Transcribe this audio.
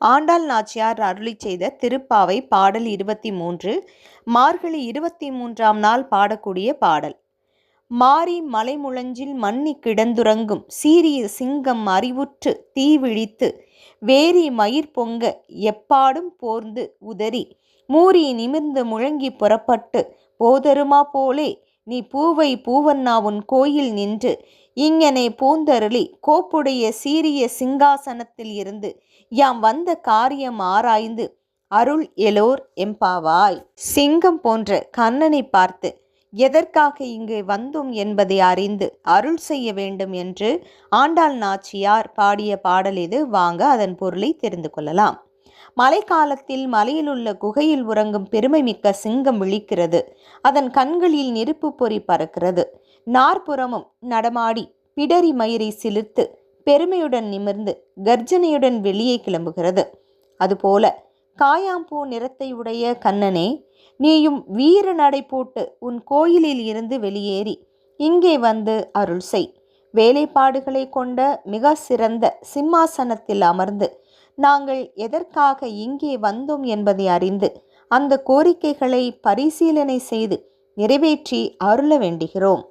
ஆண்டாள் நாச்சியார் அருளி செய்த திருப்பாவை பாடல் இருபத்தி மூன்று மார்கழி இருபத்தி மூன்றாம் நாள் பாடக்கூடிய பாடல். மாரி மலைமுழஞ்சில் மன்னி கிடந்துறங்கும் சீரிய சிங்கம் அறிவுற்று தீவிழித்து வேரி மயிர் பொங்க எப்பாடும் போர்ந்து உதறி மூரி நிமிர்ந்து முழங்கி புறப்பட்டு போதருமா போலே நீ பூவை பூவண்ணா உன் கோயில் நின்று இங்கனே பூந்தருளி கோப்புடைய சீரிய சிங்காசனத்தில் இருந்து யாம் வந்த காரியம் ஆராய்ந்து அருள் எலோர் எம்பாவாய். சிங்கம் போன்ற கண்ணனை பார்த்து எதற்காக இங்கு வந்தோம் என்பதை அறிந்து அருள் செய்ய வேண்டும் என்று ஆண்டாள் நாச்சியார் பாடிய பாடல் இது வாங்க அதன் பொருளை தெரிந்து கொள்ளலாம். மழைக்காலத்தில் மலையிலுள்ள குகையில் உறங்கும் பெருமை மிக்க சிங்கம் விழிக்கிறது. அதன் கண்களில் நெருப்பு பொறி பறக்கிறது. நாற்புறமும் நடமாடி பிடரி மயிரை சிலிர்த்து பெருமையுடன் நிமிர்ந்து கர்ஜனையுடன் வெளியே கிளம்புகிறது. அதுபோல காயாம்பூ நிறத்தை உடைய கண்ணனே நீயும் வீர நடை போட்டு உன் கோயிலில் இருந்து வெளியேறி இங்கே வந்து அருள் செய். வேலைப்பாடுகளை கொண்ட மிக சிறந்த சிம்மாசனத்தில் அமர்ந்து நாங்கள் எதற்காக இங்கே வந்தோம் என்பதை அறிந்து அந்த கோரிக்கைகளை பரிசீலனை செய்து நிறைவேற்றி அருள வேண்டுகிறோம்.